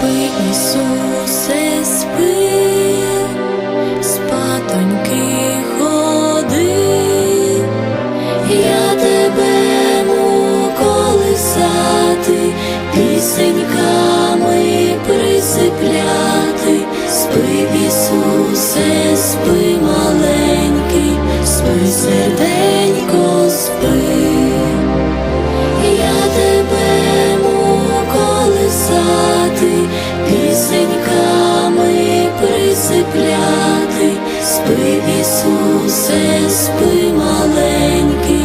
спи, Ісусе, спи, спатоньки ходи, я тебе колисати, пісеньками присипляти, спи, Ісусе, спи мале. Ісусе, спи маленький.